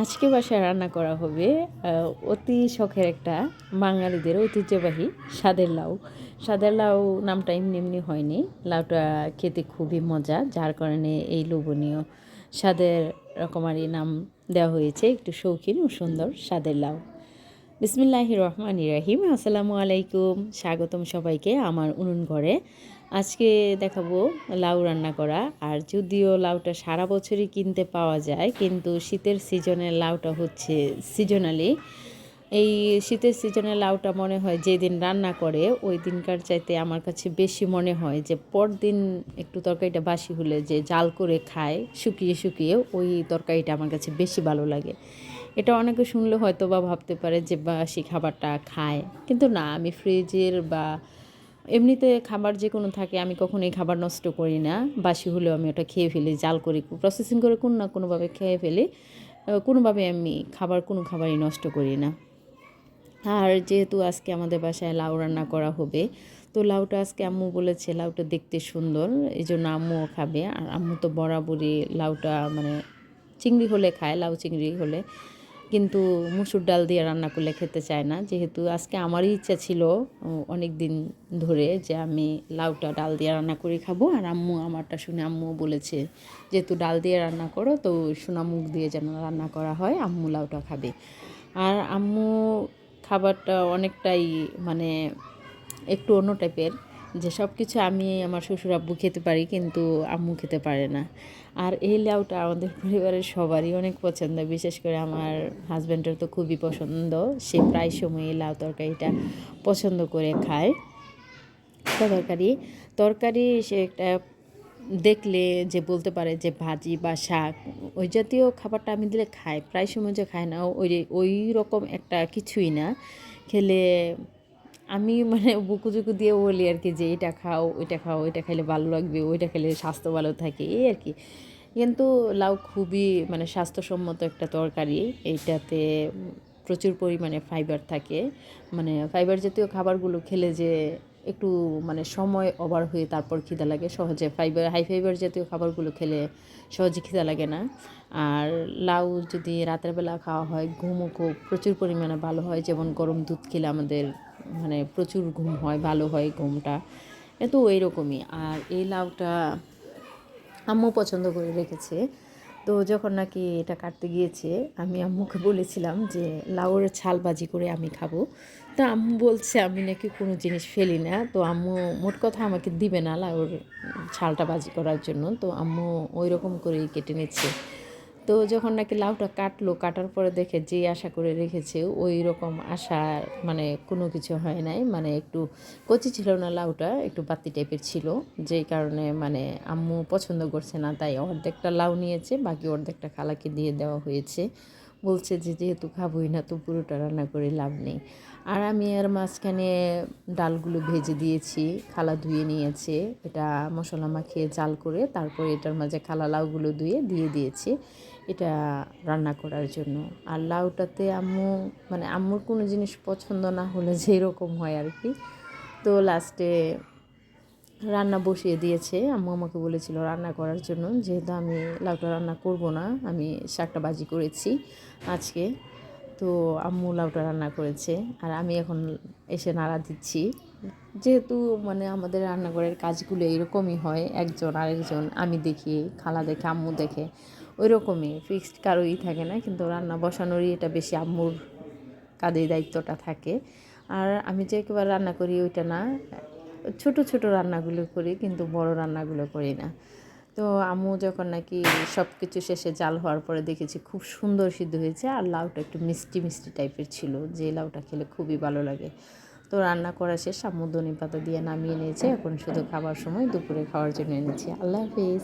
আজকে বাসায় রান্না করা হবে অতি শখের একটা বাঙালিদের ঐতিহ্যবাহী স্বাদের লাউ। স্বাদের লাউ নামটা এমনি এমনি হয়নি। লাউটা খেতে খুবই মজা, যার কারণে এই লোভনীয় স্বাদের রকমারি নাম দেওয়া হয়েছে, একটু শৌখিন ও সুন্দর স্বাদের লাউ। বিসমিল্লাহ রহমান রাহিম। আসসালামু আলাইকুম। স্বাগতম সবাইকে আমার উনুন ঘরে। আজকে দেখাবো লাউ রান্না করা। আর যদিও লাউটা সারা বছরই কিনতে পাওয়া যায়, কিন্তু শীতের সিজনে লাউটা হচ্ছে সিজনালি এই শীতের সিজনে লাউটা মনে হয় যেদিন রান্না করে, ওই দিনকার চাইতে আমার কাছে বেশি মনে হয় যে পরদিন একটু তরকারিটা বাসি হলে যে জাল করে খায়, শুকিয়ে শুকিয়ে, ওই তরকারিটা আমার কাছে বেশি ভালো লাগে। এটা অনেকে শুনলে হয়তো বা ভাবতে পারে যে বাসি খাবারটা খায়। কিন্তু না, আমি ফ্রিজের বা এমনিতে খাবার যে কোনো থাকে, আমি কখনোই খাবার নষ্ট করি না। বাসি হলেও আমি ওটা খেয়ে ফেলি, জাল করি প্রসেসিং করে কোনো না কোনোভাবে খেয়ে ফেলি। কোনোভাবে আমি খাবার কোনো খাবারই নষ্ট করি না। আর যেহেতু আজকে আমাদের বাসায় লাউ রান্না করা হবে, তো লাউটা আজকে আম্মু বলেছে লাউটা দেখতে সুন্দর এই জন্য আম্মুও খাবে। আর আম্মু তো বরাবরই লাউটা মানে চিংড়ি হলে খায়, লাউ চিংড়ি হলে। কিন্তু মুসুর ডাল দিয়ে রান্না করলে খেতে চায় না। যেহেতু আজকে আমারই ইচ্ছা ছিল অনেক দিন ধরে যে আমি লাউটা ডাল দিয়ে রান্না করে খাব। আর আম্মু আমারটা শুনে আম্মু বলেছে যেহেতু ডাল দিয়ে রান্না করো, তো সোনা মুখ দিয়ে যেন রান্না করা হয়, আম্মু লাউটা খাবে। আর আম্মু খাবারটা অনেকটাই মানে একটু অন্য টাইপের যে সব কিছু আমি আমার শ্বশুর আব্বু খেতে পারি, কিন্তু আম্মু খেতে পারে না। আর এই লাউটা আমাদের পরিবারের সবারই অনেক পছন্দ, বিশেষ করে আমার হাজব্যান্ডের তো খুবই পছন্দ। সে প্রায় সময় এই লাউ তরকারিটা পছন্দ করে খায়। তরকারি তরকারি সে একটা দেখলে যে বলতে পারে যে ভাজি বা শাক, ওই জাতীয় খাবারটা আমি দিলে খাই প্রায় সময় যে খায় না, ওই ওই রকম একটা কিছুই না। খেলে আমি মানে বুকুজুকু দিয়ে বলি আর কি যে, এটা খাও, ওইটা খাও, ওইটা খাইলে ভালো লাগবে, ওইটা খেলে স্বাস্থ্য ভালো থাকে, এই আর কি। কিন্তু লাউ খুবই মানে স্বাস্থ্যসম্মত একটা তরকারি, এইটাতে প্রচুর পরিমাণে ফাইবার থাকে। মানে ফাইবার জাতীয় খাবারগুলো খেলে যে একটু মানে সময় ওভার হয়ে তারপর খিদা লাগে, সহজে ফাইবার হাই ফাইবার জাতীয় খাবারগুলো খেলে সহজে খিদা লাগে না। আর লাউ যদি রাতের বেলা খাওয়া হয়, ঘুমও খুব, প্রচুর পরিমাণে ভালো হয়। যেমন গরম দুধ খেলে আমাদের মানে প্রচুর ঘুম হয়, ভালো হয় ঘুমটা। এ তো ওই রকমই আর এই লাউটা আম্মু পছন্দ করে রেখেছে। তো যখন নাকি এটা কাটতে গিয়েছে, আমি আম্মুকে বলেছিলাম যে লাউয়ের ছাল বাজি করে আমি খাব। তা আম্মু বলছে, আমি নাকি কোনো জিনিস ফেলি না। তো আম্মু মোট কথা আমাকে দিবে না লাউর ছালটা বাজি করার জন্য। তো আম্মু ওই রকম করেই কেটে নিচ্ছে। তো যখন নাকি লাউটা কাটলো, কাটার পরে দেখে যে আশা করে রেখেছে, ওই রকম আশা মানে কোনো কিছু হয় নাই। মানে একটু কচি ছিল না লাউটা, একটু বাতি টাইপের ছিল, যেই কারণে মানে আম্মু পছন্দ করছে না, তাই অর্ধেকটা লাউ নিয়েছে, বাকি অর্ধেকটা খালাকে দিয়ে দেওয়া হয়েছে। বলছে যে যেহেতু খাবোই না, তো পুরোটা রান্না করে লাভ নেই। আর আমি আর মাঝখানে ডালগুলো ভেজে দিয়েছি, খালা ধুয়ে নিয়েছে। এটা মশলা মাখিয়ে জাল করে তারপরে এটার মাঝে খালা লাউগুলো ধুয়ে দিয়ে দিয়েছি। এটা রান্না করার জন্য। আর লাউটাতে আম্মু মানে আম্মুর কোনো জিনিস পছন্দ না হলে যেরকম হয় আর কি। তো লাস্টে রান্না বসিয়ে দিয়েছে। আম্মু আমাকে বলেছিল রান্না করার জন্য, যেহেতু আমি লাউটা রান্না করব না, আমি শাকটা বাজি করেছি আজকে। তো আম্মু লাউটা রান্না করেছে, আর আমি এখন এসে নাড়া দিচ্ছি। যেহেতু মানে আমাদের রান্নাঘরের কাজগুলো এরকমই হয়, একজন আরেকজন, আমি দেখি, খালা দেখে, আম্মু দেখে ওই রকমই ফিক্সড কারোই থাকে না, কিন্তু রান্না বসানোরই এটা বেশি আম্মুর কাজের দায়িত্বটা থাকে। আর আমি যে একবার রান্না করি ওইটা না ছোট ছোট রান্নাগুলো করি, কিন্তু বড় রান্নাগুলো করি না। তো আম্মু যখন নাকি সব কিছু শেষে জাল হওয়ার পরে দেখেছি খুব সুন্দর সিদ্ধ হয়েছে, আর লাউটা একটু মিষ্টি মিষ্টি টাইপের ছিল, যে লাউটা খেলে খুবই ভালো লাগে। তো রান্না করা শেষ, আম্মু ধনে পাতা দিয়ে নামিয়ে নিয়েছে, এখন শুধু খাবার সময় দুপুরে খাওয়ার জন্য এনেছি। আল্লাহ হাফিজ।